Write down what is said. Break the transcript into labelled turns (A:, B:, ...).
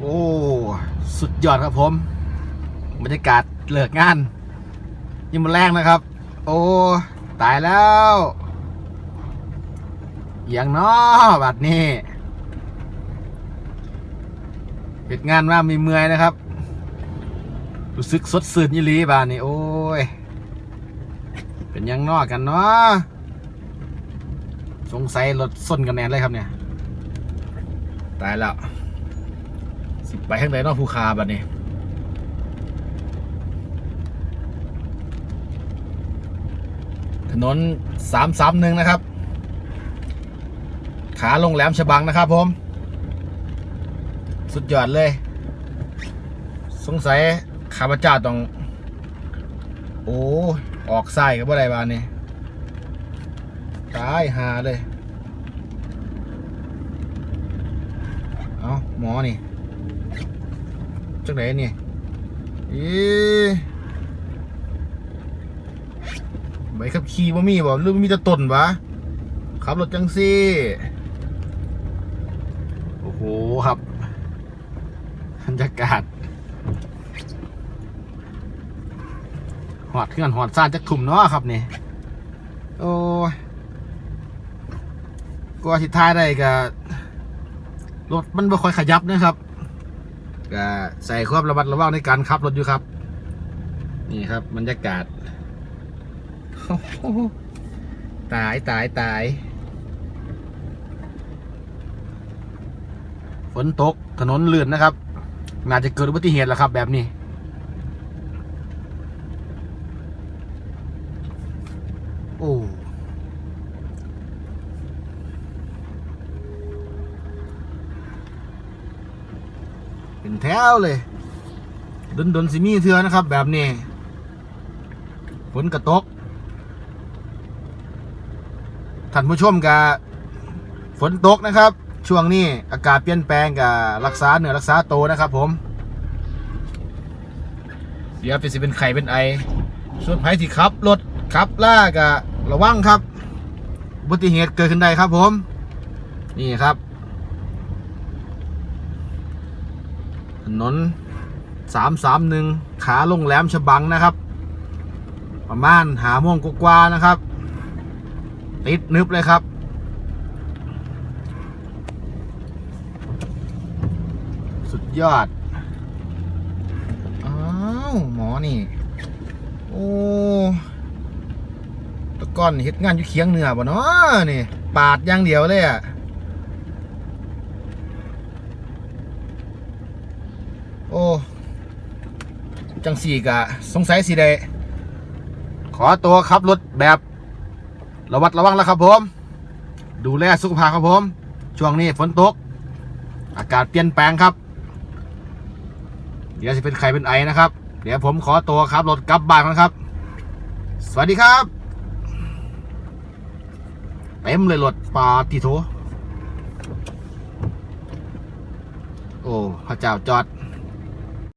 A: โอ้ สุดยอดครับผม บรรยากาศเลิกงานยิ่งมาแรงนะครับ โอ้ ตายแล้วอย่างน้อบัดนี้เหตุงานว่ามีเมื่อยนะครับ รู้สึกสดสื่นยี่ลีบานนี้โอ้ย เป็นยังนอกกันเนาะสงสัยรถส้นกันแน่เลยครับเนี่ย ตายแล้ว สิไปข้างในนอกภูคาบัดนี้ถนนสามสามหนึ่งนะครับ ขาลงแหลมฉบังนะครับผม สุดยอดเลย สงสัยข้าพเจ้าต้อง โอ้ออกไส้กับว่าไรบ้านนี่ตายหาเลย เอาหมอนี่ จังไหนนี่อีใบขับขี่บ่มีบ่หรือมีแต่ต้นวะขับรถจังซี่ โอ้โหครับบรรยากาศหอดเพื่อนหอดซ่านจักถุ่มเนาะครับนี่ โอ้ยก็ทิท้ายได้ก็รถมันไม่ค่อยขยับนะครับ ก็ใส่ความระมัดระวังในการขับรถอยู่ครับ นี่ครับบรรยากาศ ตายตายตายฝนตกถนนลื่นนะครับน่าจะเกิดอุบัติเหตุแล้วครับ แบบนี้โอ้ เป็นแถวเลยดนดนๆสิมีเทือนะครับ แบบนี้ฝนกระตกท่านผู้ชมกับฝนตกนะครับ ช่วงนี้อากาศเปลี่ยนแปลงกับรักษาเหนือรักษาโตวนะครับ ผม เดี๋ยวเป็นสิเป็นไข่เป็นไอ ส่วนไผที่ขับรถขับล่ากะระวังครับอุบัติเหตุเกิดขึ้นได้ครับผม นี่ครับ ถนนสามสามหนึ่งขาลงแหลมฉบังนะครับ ประมาณหาโมงกว่านะครับ ติดนึบเลยครับสุดยอด อ้าว หมอนี่ โอ้ตะก้อนเฮ็ดงานอยู่เคียงเหนือบ่เนาะนี่ ปาดอย่างเดียวเลยอะโอ้ จังสี่กะสงสัยสิได้ขอตัวขับรถแบบระวัดระวังแล้วครับผม ดูแลสุขภาพครับผม ช่วงนี้ฝนตก อากาศเปลี่ยนแปลงครับ เดี๋ยวจะเป็นไข่เป็นไอนะครับ เดี๋ยวผมขอตัวครับรถกลับบ้านกันครับ สวัสดีครับเต็มเลยรถปาติโถโอ้พระเจ้าจอด